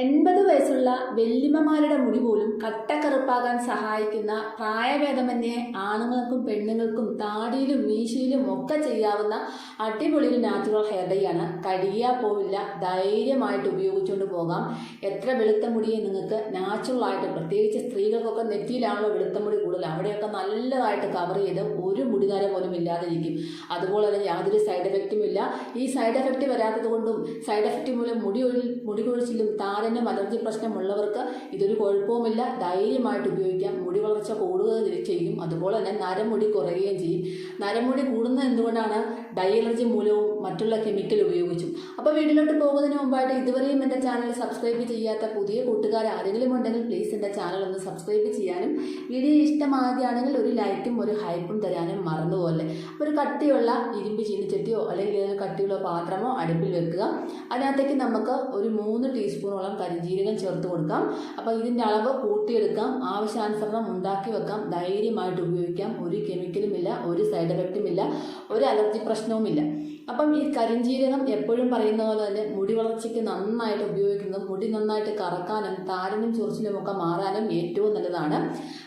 എൺപത് വയസ്സുള്ള വല്യമ്മമാരുടെ മുടി പോലും കട്ടക്കറുപ്പാകാൻ സഹായിക്കുന്ന പ്രായഭേദമന്യേ ആണുങ്ങൾക്കും പെണ്ണുങ്ങൾക്കും താടിയിലും മീശയിലും ഒക്കെ ചെയ്യാവുന്ന അടിപൊളി ഒരു നാച്ചുറൽ ഹെയർ ഡൈ ആണ്. കടിയാ പോവില്ല ധൈര്യമായിട്ട് ഉപയോഗിച്ചുകൊണ്ട് പോകാം. എത്ര വെളുത്ത മുടിയെ നിങ്ങൾക്ക് നാച്ചുറൽ ആയിട്ട് പ്രത്യേകിച്ച് സ്ത്രീകൾക്കൊക്കെ നെറ്റിയിലാണല്ലോ വെളുത്ത മുടി കൂടുതൽ. അവിടെയൊക്കെ നല്ലതായിട്ട് കവർ ചെയ്ത് ഒരു മുടിനര പോലും ഇല്ലാതിരിക്കും. അതുപോലെ തന്നെ യാതൊരു സൈഡ് എഫക്റ്റും ഇല്ല. ഈ സൈഡ് എഫക്റ്റ് വരാത്തത് കൊണ്ടും സൈഡ് എഫക്റ്റ് മൂലം മുടി മുടി കൊഴിച്ചിലും താരനും അലർജി പ്രശ്നമുള്ളവർക്ക് ഇതൊരു കുഴപ്പവുമില്ല. ധൈര്യമായിട്ട് ഉപയോഗിക്കാം. മുടി വളർച്ച കൂടുക ചെയ്യും അതുപോലെ തന്നെ നരമുടി കുറയുകയും ചെയ്യും. നരമുടി കൂടുന്നത് എന്തുകൊണ്ടാണ്? ഡൈ എലർജി മൂലവും മറ്റുള്ള കെമിക്കൽ ഉപയോഗിച്ചും. അപ്പോൾ വീട്ടിലോട്ട് പോകുന്നതിന് മുമ്പായിട്ട് ഇതുവരെയും എന്റെ ചാനൽ സബ്സ്ക്രൈബ് ചെയ്യാത്ത പുതിയ കൂട്ടുകാർ ആരെങ്കിലും ഉണ്ടെങ്കിൽ പ്ലീസ് എന്റെ ചാനൽ ഒന്ന് സബ്സ്ക്രൈബ് ചെയ്യാനും വീഡിയോ ഇഷ്ടമാകുകയാണെങ്കിൽ ഒരു ലൈക്കും ഒരു ഹൈപ്പും തരാനും മറന്നുപോലെ ഒരു കട്ടിയുള്ള ഇരുമ്പ് ചീനിച്ചട്ടിയോ അല്ലെങ്കിൽ ഏതൊരു കട്ടിയുള്ള പാത്രമോ അടുപ്പിൽ വെക്കുക. അതിനകത്തേക്ക് നമുക്ക് ഒരു മൂന്ന് ടീസ്പൂണോളം കരിഞ്ജീരകം ചേർത്ത് കൊടുക്കാം. അപ്പോൾ ഇതിന്റെ അളവ് കൂട്ടിയെടുക്കാം. ആവശ്യാനുസരണം ഉണ്ടാക്കി വെക്കാം. ധൈര്യമായിട്ട് ഉപയോഗിക്കാം. ഒരു കെമിക്കലും ഇല്ല ഒരു സൈഡ് എഫക്റ്റും ഇല്ല ഒരു അലർജി പ്രശ്നവുമില്ല. അപ്പം ഈ കരിഞ്ജീരകം എപ്പോഴും പറയുന്ന പോലെ തന്നെ മുടി വളർച്ചയ്ക്ക് നന്നായിട്ട് ഉപയോഗിക്കുന്നു. മുടി നന്നായിട്ട് കറക്കാനും താരനും ചൊറിച്ചിലും ഒക്കെ മാറാനും ഏറ്റവും നല്ലതാണ്.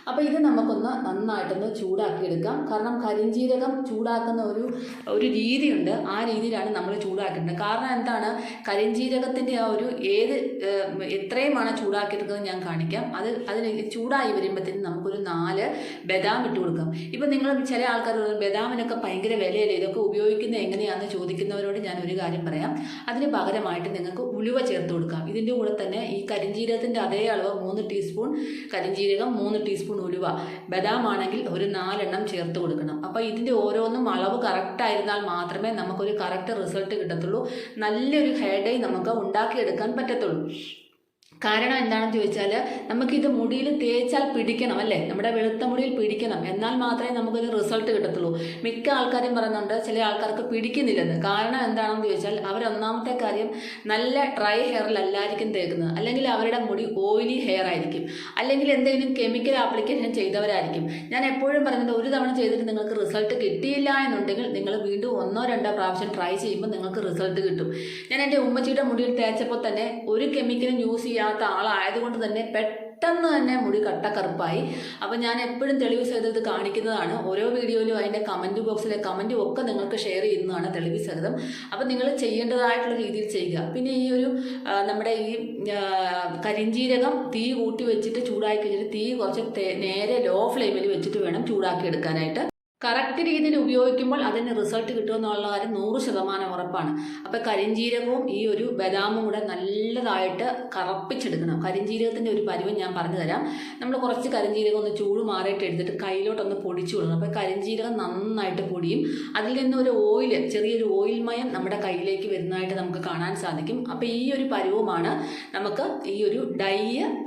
അപ്പോൾ ഇത് നമുക്കൊന്ന് നന്നായിട്ടൊന്ന് ചൂടാക്കിയെടുക്കാം. കാരണം കരിഞ്ജീരകം ചൂടാക്കുന്ന ഒരു ഒരു രീതിയുണ്ട്. ആ രീതിയിലാണ് നമ്മൾ ചൂടാക്കേണ്ടത് കാരണം എന്താണ്? കരിഞ്ജീരകത്തിന്റെ ആ ഒരു ഏത് എത്രയുമാണ് ചൂടാക്കിയെടുക്കുന്നത് ഞാൻ കാണിക്കാം. അത് അതിന് ചൂടായി വരുമ്പോഴത്തേനും നമുക്കൊരു നാല് ബദാം ഇട്ട് കൊടുക്കാം. ഇപ്പം നിങ്ങൾ ചില ആൾക്കാർ ബദാമിനൊക്കെ ഭയങ്കര വിലയല്ലേ? ഇതൊക്കെ ഉപയോഗിക്കുന്നത് എങ്ങനെയാണെന്ന് ചോദിക്കുന്നവരോട് ഞാൻ ഒരു കാര്യം പറയാം. അതിന് പകരമായിട്ട് നിങ്ങൾക്ക് ഉലുവ ചേർത്ത് കൊടുക്കാം. ഇതിന്റെ കൂടെ തന്നെ ഈ കരിഞ്ജീരകത്തിന്റെ അതേ അളവ് മൂന്ന് ടീസ്പൂൺ കരിഞ്ജീരകം മൂന്ന് ടീസ്പൂൺ ഉലുവ. ബദാം ആണെങ്കിൽ ഒരു നാലെണ്ണം ചേർത്ത് കൊടുക്കണം. അപ്പോൾ ഇതിന്റെ ഓരോന്നും അളവ് കറക്റ്റായിരുന്നാൽ മാത്രമേ നമുക്കൊരു കറക്റ്റ് റിസൾട്ട് കിട്ടത്തുള്ളൂ. നല്ലൊരു ഹെയർ ഡേ നമുക്ക് ഉണ്ടാക്കിയെടുക്കാൻ പറ്റത്തുള്ളൂ. കാരണം എന്താണെന്ന് ചോദിച്ചാൽ നമുക്കിത് മുടിയിൽ തേച്ചാൽ പിടിക്കണം അല്ലേ? നമ്മുടെ വെളുത്ത മുടിയിൽ പിടിക്കണം. എന്നാൽ മാത്രമേ നമുക്കൊരു റിസൾട്ട് കിട്ടത്തുള്ളൂ. മിക്ക ആൾക്കാരും പറയുന്നുണ്ട് ചില ആൾക്കാർക്ക് പിടിക്കുന്നില്ലെന്ന്. കാരണം എന്താണെന്ന് ചോദിച്ചാൽ അവർ ഒന്നാമത്തെ കാര്യം നല്ല ഡ്രൈ ഹെയറിലല്ലായിരിക്കും തേക്കുന്നത്. അല്ലെങ്കിൽ അവരുടെ മുടി ഓയിലി ഹെയർ ആയിരിക്കും. അല്ലെങ്കിൽ എന്തെങ്കിലും കെമിക്കൽ ആപ്ലിക്കേഷൻ ചെയ്തവരായിരിക്കും. ഞാൻ എപ്പോഴും പറയുന്നത് ഒരു തവണ ചെയ്തിട്ട് നിങ്ങൾക്ക് റിസൾട്ട് കിട്ടിയില്ല എന്നുണ്ടെങ്കിൽ നിങ്ങൾ വീണ്ടും ഒന്നോ രണ്ടോ പ്രാവശ്യം ട്രൈ ചെയ്യുമ്പോൾ നിങ്ങൾക്ക് റിസൾട്ട് കിട്ടും. ഞാൻ എന്റെ ഉമ്മച്ചിയുടെ മുടിയിൽ തേച്ചപ്പോൾ തന്നെ ഒരു കെമിക്കലും യൂസ് ചെയ്യാത്ത ആളായതുകൊണ്ട് തന്നെ പെട്ടെന്ന് തന്നെ മുടി കട്ടക്കറുപ്പായി. അപ്പോൾ ഞാൻ എപ്പോഴും തെളിവ് സഹിതം കാണിക്കുന്നതാണ്. ഓരോ വീഡിയോയിലും അതിന്റെ കമന്റ് ബോക്സിലെ കമന്റും ഒക്കെ നിങ്ങൾക്ക് ഷെയർ ചെയ്യുന്നതാണ് തെളിവ് സഹിതം. അപ്പോൾ നിങ്ങൾ ചെയ്യേണ്ടതായിട്ടുള്ള രീതിയിൽ ചെയ്യുക. പിന്നെ ഈ ഒരു നമ്മുടെ ഈ കരിഞ്ചീരകം തീ കൂട്ടി വെച്ചിട്ട് ചൂടാക്കി കഴിഞ്ഞിട്ട് തീ കുറച്ച് നേരെ ലോ ഫ്ലെയിമിൽ വെച്ചിട്ട് വേണം ചൂടാക്കി എടുക്കാനായിട്ട് കറക്റ്റ് രീതിയിൽ ഉപയോഗിക്കുമ്പോൾ അതിന് റിസൾട്ട് കിട്ടുമെന്നുള്ള കാര്യം നൂറ് ശതമാനം ഉറപ്പാണ്. അപ്പോൾ കരിഞ്ജീരകവും ഈ ഒരു ബദാമും കൂടെ നല്ലതായിട്ട് കറപ്പിച്ചെടുക്കണം. കരിഞ്ജീരകത്തിന്റെ ഒരു പരിവം ഞാൻ പറഞ്ഞു തരാം. നമ്മൾ കുറച്ച് കരിഞ്ജീരകം ഒന്ന് ചൂട് മാറിയിട്ട് എടുത്തിട്ട് കയ്യിലോട്ടൊന്ന് പൊടിച്ചു കൊടുക്കണം അപ്പോൾ കരിഞ്ജീരകം നന്നായിട്ട് പൊടിയും. അതിൽ നിന്ന് ഒരു ഓയിൽ ചെറിയൊരു ഓയിൽ മയം നമ്മുടെ കയ്യിലേക്ക് വരുന്നതായിട്ട് നമുക്ക് കാണാൻ സാധിക്കും. അപ്പോൾ ഈ ഒരു പരുവമാണ് നമുക്ക് ഈ ഒരു ഡൈ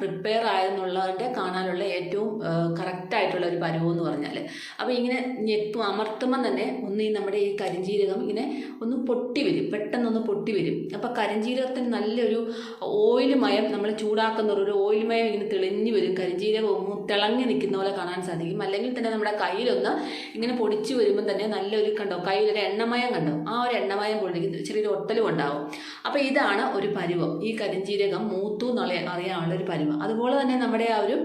പ്രിപ്പയർ ആയെന്നുള്ളതിന്റെ കാണാനുള്ള ഏറ്റവും കറക്റ്റായിട്ടുള്ള ഒരു പരുവം എന്ന് പറഞ്ഞാൽ അപ്പോൾ ഇങ്ങനെ ഞെക്കും അമർത്തുമ്പം തന്നെ ഒന്ന് ഈ നമ്മുടെ ഈ കരിഞ്ജീരകം ഇങ്ങനെ ഒന്ന് പൊട്ടി വരും പെട്ടെന്നൊന്ന് പൊട്ടി വരും. അപ്പോൾ കരിഞ്ജീരകത്തിന് നല്ലൊരു ഓയിൽ മയം നമ്മൾ ചൂടാക്കുന്ന ഒരു ഓയിൽ മയം ഇങ്ങനെ തെളിഞ്ഞു വരും. കരിഞ്ജീരകം ഒന്ന് തിളങ്ങി നിൽക്കുന്ന പോലെ കാണാൻ സാധിക്കും. അല്ലെങ്കിൽ തന്നെ നമ്മുടെ കയ്യിലൊന്ന് ഇങ്ങനെ പൊടിച്ചു വരുമ്പോൾ തന്നെ നല്ലൊരു കണ്ടോ കയ്യിലൊരു എണ്ണമയം കണ്ടോ ആ ഒരു എണ്ണമയം പൊടിക്കുന്ന ചെറിയൊരു ഒട്ടലും ഉണ്ടാവും. അപ്പോൾ ഇതാണ് ഒരു പരുവം. ഈ കരിഞ്ജീരകം മൂത്തു എന്നുള്ള അറിയാനുള്ള ഒരു പരുവം. അതുപോലെ തന്നെ നമ്മുടെ ആ ഒരു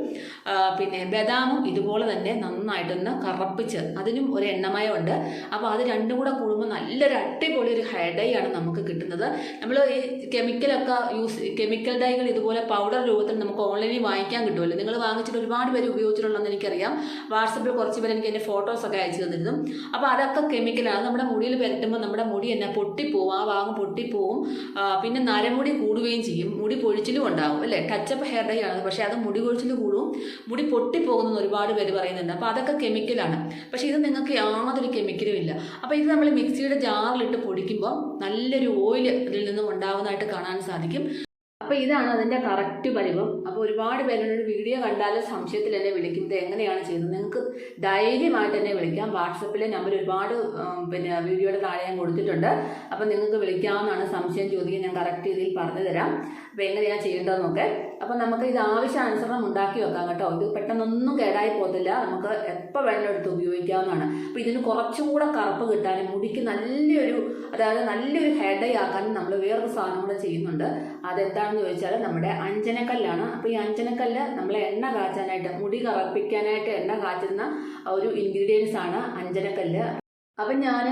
പിന്നെ ബദാമും ഇതുപോലെ തന്നെ നന്നായിട്ടൊന്ന് കറപ്പിച്ച് അതിനും ഒരു എണ്ണമയമുണ്ട്. അപ്പോൾ അത് രണ്ടും കൂടെ കൂടുമ്പോൾ നല്ലൊരു അടിപൊളി ഒരു ഹെയർ ഡൈ ആണ് നമുക്ക് കിട്ടുന്നത്. നമ്മൾ ഈ കെമിക്കലൊക്കെ യൂസ് കെമിക്കൽ ഡൈകൾ ഇതുപോലെ പൗഡർ രൂപത്തിൽ നമുക്ക് ഓൺലൈനിൽ വാങ്ങിക്കാൻ കിട്ടുമല്ലോ. നിങ്ങൾ വാങ്ങിച്ചിട്ട് ഒരുപാട് പേര് ഉപയോഗിച്ചിട്ടുള്ളതെന്ന് എനിക്കറിയാം. വാട്സപ്പിൽ കുറച്ച് പേര് എനിക്ക് എന്റെ ഫോട്ടോസൊക്കെ അയച്ചു തന്നിരുന്നു. അപ്പോൾ അതൊക്കെ കെമിക്കലാണ് നമ്മുടെ മുടിയിൽ പുരട്ടുമ്പോൾ നമ്മുടെ മുടി എന്നെ പൊട്ടിപ്പോവും. ആ ഭാഗം പൊട്ടിപ്പോവും. പിന്നെ നരമുടി കൂടുകയും ചെയ്യും. മുടി പൊഴിച്ചിലും ഉണ്ടാവും അല്ലേ? ടച്ചപ്പ് ഹെയർ ഡൈ ആണ്. പക്ഷേ അത് മുടി കൊഴിച്ചിൽ കൂടും. മുടി പൊട്ടിപ്പോകുന്നെന്ന് ഒരുപാട് പേര് പറയുന്നുണ്ട്. അപ്പോൾ അതൊക്കെ കെമിക്കലാണ് പക്ഷേ ഇത് നിങ്ങൾക്ക് യാതൊരു കെമിക്കലും ഇല്ല. അപ്പോൾ ഇത് നമ്മൾ മിക്സിയുടെ ജാറിലിട്ട് പൊടിക്കുമ്പോൾ നല്ലൊരു ഓയിൽ ഇതിൽ നിന്നും ഉണ്ടാകുന്നതായിട്ട് കാണാൻ സാധിക്കും. അപ്പോൾ ഇതാണ് അതിന്റെ കറക്റ്റ് പരിവം. അപ്പോൾ ഒരുപാട് പേരോട് വീഡിയോ കണ്ടാലും സംശയത്തിൽ എന്നെ വിളിക്കുന്നത് എങ്ങനെയാണ് ചെയ്യുന്നത്? നിങ്ങൾക്ക് ധൈര്യമായിട്ട് എന്നെ വിളിക്കാം. വാട്സപ്പിലെ നമ്പർ ഒരുപാട് പിന്നെ വീഡിയോയുടെ താഴെ ഞാൻ കൊടുത്തിട്ടുണ്ട്. അപ്പോൾ നിങ്ങൾക്ക് വിളിക്കാവുന്നതാണ് സംശയം ചോദിക്കാൻ ഞാൻ കറക്റ്റ് രീതിയിൽ പറഞ്ഞു തരാം എങ്ങനെയാണ് ചെയ്യേണ്ടതെന്നൊക്കെ. അപ്പോൾ നമുക്ക് ഇത് ആവശ്യാനുസരണം ഉണ്ടാക്കി വെക്കാം കേട്ടോ. ഇത് പെട്ടെന്നൊന്നും കേടായി പോകത്തില്ല. നമുക്ക് എപ്പോൾ വേണ്ട എടുത്ത് ഉപയോഗിക്കാവുന്നതാണ്. അപ്പോൾ ഇതിന് കുറച്ചും കൂടെ കറുപ്പ് കിട്ടാനും മുടിക്ക് നല്ലൊരു അതായത് നല്ലൊരു ഹെയർ ഡൈ ആക്കാനും നമ്മൾ വേറൊരു സാധനം കൂടെ ചെയ്യുന്നുണ്ട്. അതെന്താണെന്ന് ചോദിച്ചാൽ നമ്മുടെ അഞ്ചനക്കല്ലാണ്. അപ്പോൾ ഈ അഞ്ചനക്കല്ല് നമ്മൾ എണ്ണ കാച്ചാനായിട്ട് മുടി കറപ്പിക്കാനായിട്ട് എണ്ണ കാച്ചുന്ന ഒരു ഇൻഗ്രീഡിയൻസ് ആണ് അഞ്ചനക്കല്ല്. അപ്പം ഞാൻ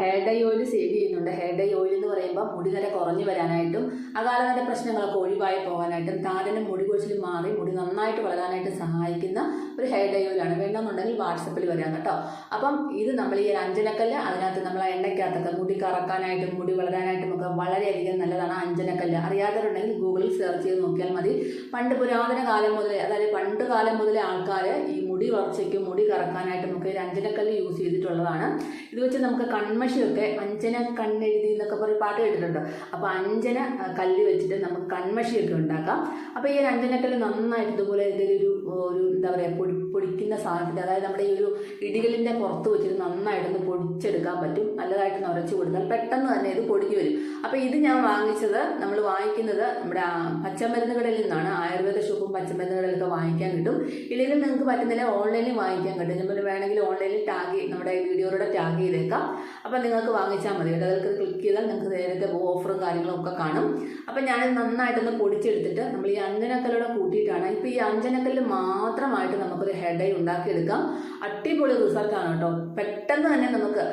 ഹെയർ ഡൈ ഓയിൽ സേവ് ചെയ്യുന്നുണ്ട്. ഹെയർ ഡൈ ഓയിൽ എന്ന് പറയുമ്പോൾ മുടി നിര കുറഞ്ഞു വരാനായിട്ടും അകാലനര പ്രശ്നങ്ങളൊക്കെ ഒഴിവായി പോകാനായിട്ടും താരനും മുടി കൊഴിച്ചിലും മാറി മുടി നന്നായിട്ട് വളരാനായിട്ട് സഹായിക്കുന്ന ഒരു ഹെയർ ഡയോയിലാണ് വേണമെന്നുണ്ടെങ്കിൽ വാട്സപ്പിൽ വരാം കേട്ടോ. അപ്പം ഇത് നമ്മൾ ഈ ഒരു അഞ്ജനക്കല്ല് അതിനകത്ത് നമ്മൾ എണ്ണയ്ക്കകത്തൊക്കെ മുടി കറക്കാനായിട്ടും മുടി വളരാനായിട്ടും ഒക്കെ വളരെയധികം നല്ലതാണ് അഞ്ജനക്കല്ല് അറിയാത്തവരുണ്ടെങ്കിൽ ഗൂഗിളിൽ സെർച്ച് ചെയ്ത് നോക്കിയാൽ മതി. പണ്ട് പുരാതന കാലം മുതലേ അതായത് പണ്ട് കാലം മുതലേ ആൾക്കാർ ഈ മുടി വളർച്ചയ്ക്കും മുടി കറക്കാനായിട്ടും ഒക്കെ ഒരു അഞ്ജനക്കല്ല് യൂസ് ചെയ്തിട്ടുള്ളതാണ്. ഇത് വെച്ച് നമുക്ക് കൺമഷിയൊക്കെ അഞ്ചന കണ്ണെഴുതി എന്നൊക്കെ പറഞ്ഞ് പാട്ട് കേട്ടിട്ടുണ്ട്. അപ്പോൾ അഞ്ചന കല്ല് വെച്ചിട്ട് നമുക്ക് കൺമഷിയൊക്കെ ഉണ്ടാക്കാം. അപ്പോൾ ഈ ഒരു അഞ്ചനക്കല്ല് നന്നായിട്ട് ഇതുപോലെ എന്തെങ്കിലും ഒരു എന്താ പറയുക പൊടി പൊടിക്കുന്ന സാധനത്തിൽ അതായത് നമ്മുടെ ഈ ഒരു ഇടികളിന്റെ പുറത്ത് വെച്ചിട്ട് നന്നായിട്ടൊന്ന് പൊടിച്ചെടുക്കാൻ പറ്റും. നല്ലതായിട്ട് ഉരച്ച് കൊടുത്താൽ പെട്ടെന്ന് തന്നെ ഇത് പൊടിഞ്ഞു വരും. അപ്പോൾ ഇത് ഞാൻ വാങ്ങിച്ചത് നമ്മൾ വാങ്ങിക്കുന്നത് നമ്മുടെ പച്ചമരുന്ന് കടയിൽ നിന്നാണ്. ആയുർവേദ ഷോപ്പും പച്ചമരുന്ന് കടയിലൊക്കെ വാങ്ങിക്കാൻ കിട്ടും. ഇല്ലെങ്കിൽ നിങ്ങൾക്ക് പറ്റുന്നില്ല ഓൺലൈനിൽ വാങ്ങിക്കാൻ കിട്ടും. നമ്മൾ വേണമെങ്കിൽ ഓൺലൈനിൽ ടാഗ് നമ്മുടെ വീഡിയോയിലൂടെ ടാഗ് ചെയ്തേക്കാം. അപ്പോൾ നിങ്ങൾക്ക് വാങ്ങിച്ചാൽ മതി. കേട്ടോ ക്ലിക്ക് ചെയ്താൽ നിങ്ങൾക്ക് നേരത്തെ ഓഫറും കാര്യങ്ങളും ഒക്കെ കാണും. അപ്പോൾ ഞാൻ നന്നായിട്ടൊന്ന് പൊടിച്ചെടുത്തിട്ട് നമ്മൾ ഈ അഞ്ചനക്കലോടെ കൂട്ടിയിട്ടാണ്. ഇപ്പോൾ ഈ അഞ്ജനക്കല്ല് മാത്രമായിട്ട് നമുക്കൊരു ഹെഡ് ഐ ഉണ്ടാക്കിയെടുക്കാം. അടിപൊളി റിസൾട്ടാണ് കേട്ടോ. പെട്ടെന്ന് തന്നെ നമുക്ക്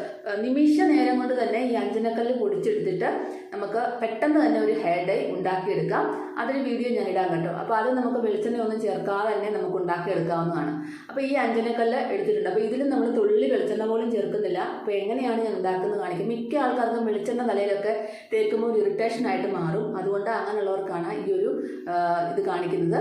നിമിഷ നേരം കൊണ്ട് തന്നെ ഈ അഞ്ജനക്കല്ല് പൊടിച്ചെടുത്തിട്ട് നമുക്ക് പെട്ടെന്ന് തന്നെ ഒരു ഹെഡ് ഐ ഉണ്ടാക്കിയെടുക്കാം. അതൊരു വീഡിയോ ഞാൻ ഇടാൻ കേട്ടോ. അപ്പോൾ അത് നമുക്ക് വെളിച്ചെണ്ണ ഒന്നും ചേർക്കാതെ തന്നെ നമുക്ക് ഉണ്ടാക്കിയെടുക്കാവുന്നതാണ്. അപ്പോൾ ഈ അഞ്ജനക്കല്ല് എടുത്തിട്ടുണ്ട്. അപ്പോൾ ഇതിലും നമ്മൾ തുള്ളി വെളിച്ചെണ്ണ പോലും ചേർക്കുന്നില്ല. അപ്പോൾ എങ്ങനെയാണ് ഞാൻ ഉണ്ടാക്കുന്നത് കാണിക്കും. മിക്ക ആൾക്കാർക്കും വെളിച്ചെണ്ണ തലയിലൊക്കെ തേക്കുമ്പോൾ ഒരു ഇറിറ്റേഷൻ ആയിട്ട് മാറും. അതുകൊണ്ട് അങ്ങനെയുള്ളവർക്കാണ് ഈ ഒരു ഇത് കാണിക്കുന്നത്.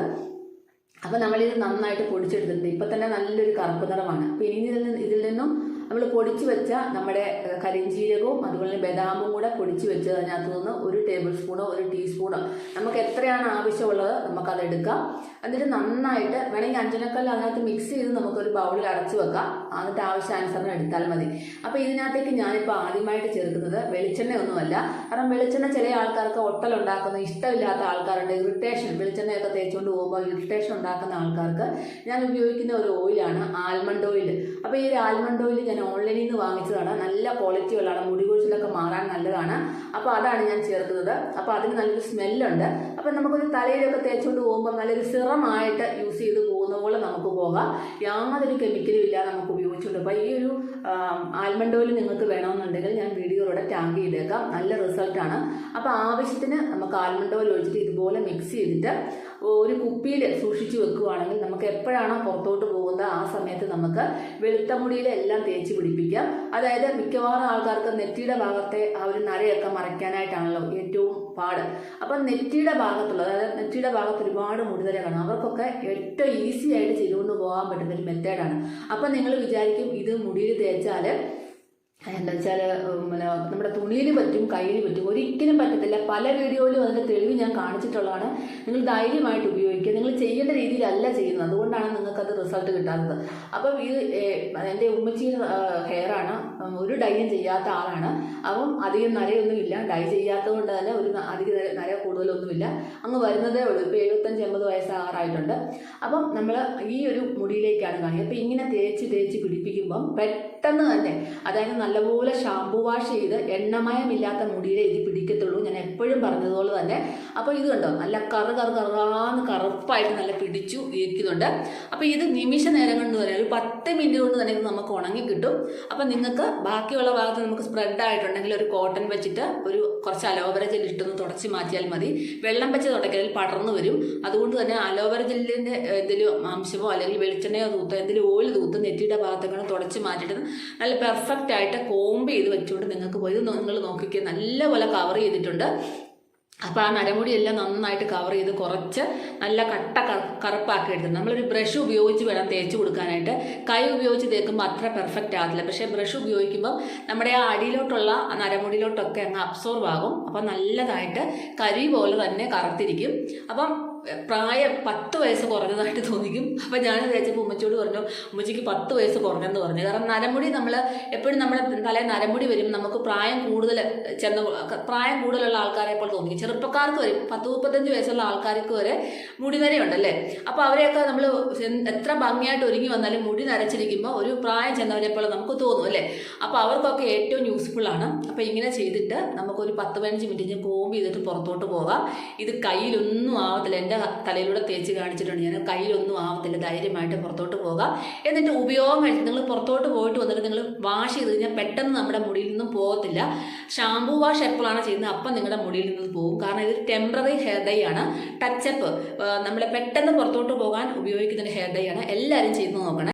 അപ്പോൾ നമ്മളിത് നന്നായിട്ട് പൊടിച്ചെടുത്തിട്ടുണ്ട്. ഇപ്പൊ തന്നെ നല്ലൊരു കറുപ്പ് നിറമാണ്. അപ്പോൾ ഇനി ഇതിൽ നിന്ന് ഇതിൽ നിന്നും നമ്മൾ പൊടിച്ച് വെച്ച നമ്മുടെ കരിഞ്ചീരകവും അതുപോലെ ബദാമും കൂടെ പൊടിച്ച് വെച്ചത് അതിനകത്ത് നിന്ന് ഒരു ടേബിൾ സ്പൂണോ ഒരു ടീസ്പൂണോ നമുക്ക് എത്രയാണ് ആവശ്യമുള്ളത് നമുക്കത് എടുക്കാം എന്നിട്ട് നന്നായിട്ട് വേണമെങ്കിൽ അഞ്ചനക്കല്ല് അതിനകത്ത് മിക്സ് ചെയ്ത് നമുക്കൊരു ബൗളിൽ അടച്ചു വെക്കാം. എന്നിട്ട് ആവശ്യാനുസരണം എടുത്താൽ മതി. അപ്പോൾ ഇതിനകത്തേക്ക് ഞാനിപ്പോൾ ആദ്യമായിട്ട് ചേർക്കുന്നത് വെളിച്ചെണ്ണ ഒന്നുമല്ല കാരണം വെളിച്ചെണ്ണ ചില ആൾക്കാർക്ക് ഒട്ടലുണ്ടാക്കുന്ന ഇഷ്ടമില്ലാത്ത ആൾക്കാരുണ്ട് ഇറിറ്റേഷൻ വെളിച്ചെണ്ണയൊക്കെ തേച്ചുകൊണ്ട് പോകുമ്പോൾ ഇറിറ്റേഷൻ ഉണ്ടാക്കുന്ന ആൾക്കാർക്ക് ഞാൻ ഉപയോഗിക്കുന്ന ഒരു ഓയിലാണ് ആൽമണ്ട് ഓയിൽ അപ്പോൾ ഈ ഒരു ആൽമണ്ട് ഓയിൽ ഞാൻ ഓൺലൈനിൽ നിന്ന് വാങ്ങിച്ചതാണ്. നല്ല ക്വാളിറ്റി ഉള്ളതാണ് മുടി കൊഴിച്ചിലൊക്കെ മാറാൻ നല്ലതാണ്. അപ്പോൾ അതാണ് ഞാൻ ചേർക്കുന്നത്. അപ്പോൾ അതിന് നല്ലൊരു സ്മെല്ലുണ്ട്. അപ്പോൾ നമുക്കൊരു തലയിലൊക്കെ തേച്ചുകൊണ്ട് പോകുമ്പോൾ നല്ലൊരു സിറമായിട്ട് യൂസ് ചെയ്ത് പോകുന്ന പോലെ നമുക്ക് പോകാം. യാതൊരു കെമിക്കലും ഇല്ലാതെ നമുക്ക് ഉപയോഗിച്ചുകൊണ്ട് അപ്പോൾ ഈ ഒരു ആൽമണ്ട് ഓയിൽ നിങ്ങൾക്ക് വേണമെന്നുണ്ടെങ്കിൽ ഞാൻ വീഡിയോയിലൂടെ ടാങ്ക് ചെയ്തേക്കാം. നല്ല റിസൾട്ടാണ് അപ്പോൾ ആവശ്യത്തിന് നമുക്ക് ആൽമണ്ട് ഓയിൽ ഒഴിച്ചിട്ട് ഇതുപോലെ മിക്സ് ചെയ്തിട്ട് ഒരു കുപ്പിയിൽ സൂക്ഷിച്ചു വെക്കുകയാണെങ്കിൽ നമുക്ക് എപ്പോഴാണോ പുറത്തോട്ട് പോകുന്നത് ആ സമയത്ത് നമുക്ക് വെളുത്ത മുടിയിലെല്ലാം തേച്ച് പിടിപ്പിക്കാം. അതായത് മിക്കവാറും ആൾക്കാർക്ക് നെറ്റിയുടെ ഭാഗത്തെ ആ ഒരു നരയൊക്കെ മറയ്ക്കാനായിട്ടാണല്ലോ ഏറ്റവും പാട്. അപ്പം നെറ്റിയുടെ ഭാഗത്തുള്ള അതായത് നെറ്റിയുടെ ഭാഗത്ത് ഒരുപാട് മുടിതര കാണും അവർക്കൊക്കെ ഏറ്റവും ഈസി ആയിട്ട് ചെയ്തുകൊണ്ട് പോകാൻ പറ്റുന്ന ഒരു മെത്തേഡാണ് അപ്പം നിങ്ങൾ വിചാരിക്കും ഇത് മുടിയിൽ തേച്ചാൽ എന്താ വെച്ചാൽ നമ്മുടെ തുണിയിൽ പറ്റും കയ്യിൽ പറ്റും ഒരിക്കലും പറ്റത്തില്ല. പല വീഡിയോയിലും അതിന്റെ തെളിവ് ഞാൻ കാണിച്ചിട്ടുള്ളതാണ്. നിങ്ങൾ ധൈര്യമായിട്ട് ഉപയോഗിക്കുക. നിങ്ങൾ ചെയ്യേണ്ട രീതിയിലല്ല ചെയ്യുന്നത്. അതുകൊണ്ടാണ് നിങ്ങൾക്കത് റിസൾട്ട് കിട്ടാത്തത്. അപ്പം ഇത് എന്റെ ഉമ്മച്ചിയുടെ ഹെയറാണ് ഒരു ഡൈയും ചെയ്യാത്ത ആളാണ്. അപ്പം അധികം നരയൊന്നുമില്ല ഡൈ ചെയ്യാത്തത് കൊണ്ട് തന്നെ ഒരു അധികം നര- കൂടുതലൊന്നുമില്ല അങ്ങ് വരുന്നതേ ഉള്ളൂ. ഇപ്പോൾ എഴുപത്തഞ്ച് എൺപത് വയസ്സാറായിട്ടുണ്ട് അപ്പം നമ്മൾ ഈ ഒരു മുടിയിലേക്കാണ് കാണിക്കുക. അപ്പം ഇങ്ങനെ തേച്ച് തേച്ച് പിടിപ്പിക്കുമ്പം പെട്ടെന്ന് തന്നെ അതായത് നല്ലപോലെ ഷാമ്പു വാഷ് ചെയ്ത് എണ്ണമയമില്ലാത്ത മുടിയിലേ ഇത് പിടിക്കത്തുള്ളൂ. ഞാൻ എപ്പോഴും പറഞ്ഞതുപോലെ തന്നെ. അപ്പോൾ ഇത് കണ്ടോ? നല്ല കറു കറു കറാന്ന് കറുപ്പായിട്ട് നല്ല പിടിച്ചു ഇരിക്കുന്നുണ്ട്. അപ്പോൾ ഇത് നിമിഷ നേരം കൊണ്ട് തന്നെ ഒരു പത്ത് മിനിറ്റ് കൊണ്ട് തന്നെ ഇത് നമുക്ക് ഉണങ്ങി കിട്ടും. അപ്പോൾ നിങ്ങൾക്ക് ബാക്കിയുള്ള ഭാഗത്ത് നമുക്ക് സ്പ്രെഡ് ആയിട്ടുണ്ടെങ്കിൽ ഒരു കോട്ടൺ വെച്ചിട്ട് ഒരു കുറച്ച് അലോവേര ജെല്ലി ഇട്ടൊന്ന് തുടച്ച് മാറ്റിയാൽ മതി. വെള്ളം വെച്ച് തുടക്കലിൽ പടർന്നു വരും. അതുകൊണ്ട് തന്നെ അലോവേര ജെല്ലിന്റെ എന്തെങ്കിലും അംശമോ അല്ലെങ്കിൽ വെളിച്ചെണ്ണയോ തൂത്തോ എന്തെങ്കിലും ഓയിൽ തൂത്ത് നെറ്റിയുടെ ഭാഗത്തൊക്കെ തുടച്ച് മാറ്റിയിട്ട് നല്ല പെർഫെക്റ്റ് ആയിട്ട് കോമ്പ് ചെയ്ത് വെച്ചുകൊണ്ട് നിങ്ങൾക്ക് പോയി. നിങ്ങൾ നോക്കിക്കുക നല്ലപോലെ കവർ ചെയ്തിട്ടുണ്ട്. അപ്പോൾ ആ നരമുടിയെല്ലാം നന്നായിട്ട് കവർ ചെയ്ത് കുറച്ച് നല്ല കട്ട കറുപ്പാക്കി എടുത്തിട്ടുണ്ട്. നമ്മളൊരു ബ്രഷ് ഉപയോഗിച്ച് വേണം തേച്ച് കൊടുക്കാനായിട്ട്. കൈ ഉപയോഗിച്ച് തേക്കുമ്പോൾ അത്ര പെർഫെക്റ്റ് ആകത്തില്ല പക്ഷേ ബ്രഷ് ഉപയോഗിക്കുമ്പോൾ നമ്മുടെ ആ അടിയിലോട്ടുള്ള ആ നരമുടിയിലോട്ടൊക്കെ അങ്ങ് അബ്സോർവ് ആകും. അപ്പോൾ നല്ലതായിട്ട് കരി പോലെ തന്നെ കറുത്തിരിക്കും. അപ്പം പ്രായം പത്ത് വയസ്സ് കുറഞ്ഞതായിട്ട് തോന്നിക്കും. അപ്പം ഞാൻ വിചാരിച്ചപ്പോൾ ഉമ്മച്ചിയോട് പറഞ്ഞു ഉമ്മച്ചിക്ക് പത്ത് വയസ്സ് കുറഞ്ഞെന്ന് പറഞ്ഞു. കാരണം നരമുടി നമ്മൾ എപ്പോഴും നമ്മുടെ തലയിൽ നരമുടി വരും. നമുക്ക് പ്രായം കൂടുതൽ ചെന്ന പ്രായം കൂടുതലുള്ള ആൾക്കാരെ പോലെ തോന്നിക്കും. ചെറുപ്പക്കാർക്ക് വരും പത്ത് മുപ്പത്തഞ്ച് വയസ്സുള്ള ആൾക്കാർക്ക് വരെ മുടി നരയുണ്ടല്ലേ? അപ്പോൾ അവരെയൊക്കെ നമ്മൾ എത്ര ഭംഗിയായിട്ട് ഒരുങ്ങി വന്നാലും മുടി നരച്ചിരിക്കുമ്പോൾ ഒരു പ്രായം ചെന്നവരെ പോലെ നമുക്ക് തോന്നും അല്ലേ? അപ്പോൾ അവർക്കൊക്കെ ഏറ്റവും യൂസ്ഫുള്ളാണ് അപ്പോൾ ഇങ്ങനെ ചെയ്തിട്ട് നമുക്കൊരു പത്ത് പതിനഞ്ച് മിനിറ്റ് കോമ്പ് ചെയ്തിട്ട് പുറത്തോട്ട് പോകാം. ഇത് കയ്യിലൊന്നും ആവത്തില്ല. എന്റെ തലയിലൂടെ തേച്ച് കാണിച്ചിട്ടുണ്ട്. ഞാൻ കയ്യിലൊന്നും ആവത്തില്ല. ധൈര്യമായിട്ട് പുറത്തോട്ട് പോകാം. എന്നിട്ട് ഉപയോഗം നിങ്ങൾ പുറത്തോട്ട് പോയിട്ട് വന്നിട്ട് നിങ്ങൾ വാഷ് ചെയ്ത് കഴിഞ്ഞാൽ പെട്ടെന്ന് നമ്മുടെ മുടിയിൽ നിന്നും പോകത്തില്ല. ഷാംപൂ വാഷ് എപ്പോഴാണ് ചെയ്യുന്നത് അപ്പം നിങ്ങളുടെ മുടിയിൽ നിന്ന് പോകും. കാരണം ഇതൊരു ടെമ്പററി ഹെയർ ഡൈ ആണ്. ടച്ചപ്പ് നമ്മളെ പെട്ടെന്ന് പുറത്തോട്ട് പോകാൻ ഉപയോഗിക്കുന്ന ഹെയർ ഡൈ ആണ്. എല്ലാവരും ചെയ്ത് നോക്കണം.